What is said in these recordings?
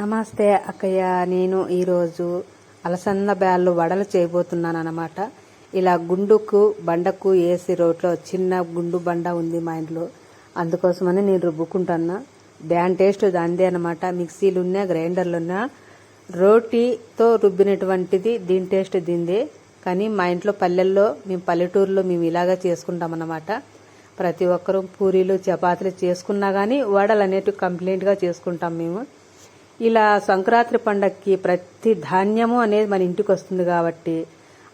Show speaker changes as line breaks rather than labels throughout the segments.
నమస్తే అక్కయ్య నేను ఈరోజు అలసంద బ్యాళ్ళు వడలు చేయబోతున్నాను అనమాట ఇలా గుండుకు బండకు వేసి రోట్లో చిన్న గుండు బండ ఉంది మా ఇంట్లో. అందుకోసమని నేను రుబ్బుకుంటున్నా. దాని టేస్ట్ దాందే అనమాట మిక్సీలు ఉన్నా గ్రైండర్లు ఉన్నా రోటీతో రుబ్బినటువంటిది దీని టేస్ట్ దీందే కానీ మా ఇంట్లో పల్లెల్లో మేము పల్లెటూరులో మేము ఇలాగా చేసుకుంటాం అన్నమాట ప్రతి ఒక్కరూ పూరీలు చపాతీలు చేసుకున్నా కానీ వడలు అనేటివి కంప్లీట్గా చేసుకుంటాం మేము. ఇలా సంక్రాంతి పండక్కి ప్రతి ధాన్యము అనేది మన ఇంటికి వస్తుంది కాబట్టి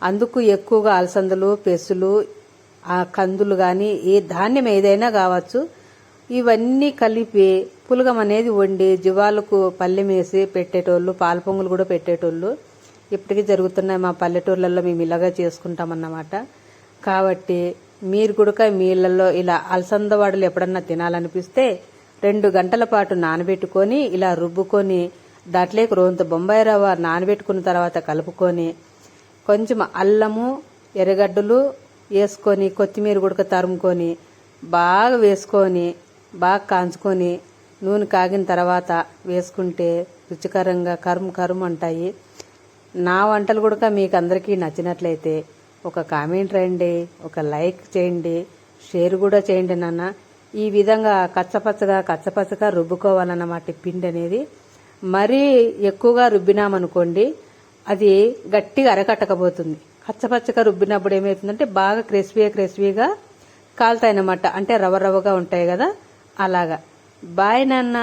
అందుకు ఎక్కువగా అలసందలు పెసులు ఆ కందులు కానీ ఏ ధాన్యం ఏదైనా కావచ్చు ఇవన్నీ కలిపి పులగం అనేది వండి జీవాలకు పల్లెం వేసి పెట్టేటోళ్ళు పాల పొంగులు కూడా పెట్టేటోళ్ళు. ఇప్పటికీ జరుగుతున్నాయి మా పల్లెటూర్లలో మేము ఇలాగా చేసుకుంటామన్నమాట కాబట్టి మీరు కూడా మీ ఇళ్ళలో ఇలా అలసంద వాడలు ఎప్పుడన్నా తినాలనిపిస్తే రెండు గంటల పాటు నానబెట్టుకొని ఇలా రుబ్బుకొని దాంట్లోకి రోంత బొంబాయి రవ్వ నానబెట్టుకున్న తర్వాత కలుపుకొని కొంచెం అల్లము ఎర్రగడ్డలు వేసుకొని కొత్తిమీర గుడక తరుముకొని బాగా వేసుకొని బాగా కాంచుకొని నూనె కాగిన తర్వాత వేసుకుంటే రుచికరంగా కరుము కరుము అంటాయి. నా వంటలు కూడా మీకు అందరికీ నచ్చినట్లయితే ఒక కామెంట్ రండి ఒక లైక్ చేయండి షేర్ కూడా చేయండి నాన్న. ఈ విధంగా కచ్చపచ్చగా కచ్చపచ్చగా రుబ్బుకోవాలన్నమాట పిండి అనేది మరీ ఎక్కువగా రుబ్బినామనుకోండి అది గట్టిగా అరకట్టకపోతుంది. కచ్చపచ్చగా రుబ్బినప్పుడు ఏమవుతుందంటే బాగా క్రిస్పీగా క్రిస్పీగా కాలుతాయన్నమాట. అంటే రవ్వ రవ్వగా ఉంటాయి కదా అలాగా. బాయ్ నాన్న.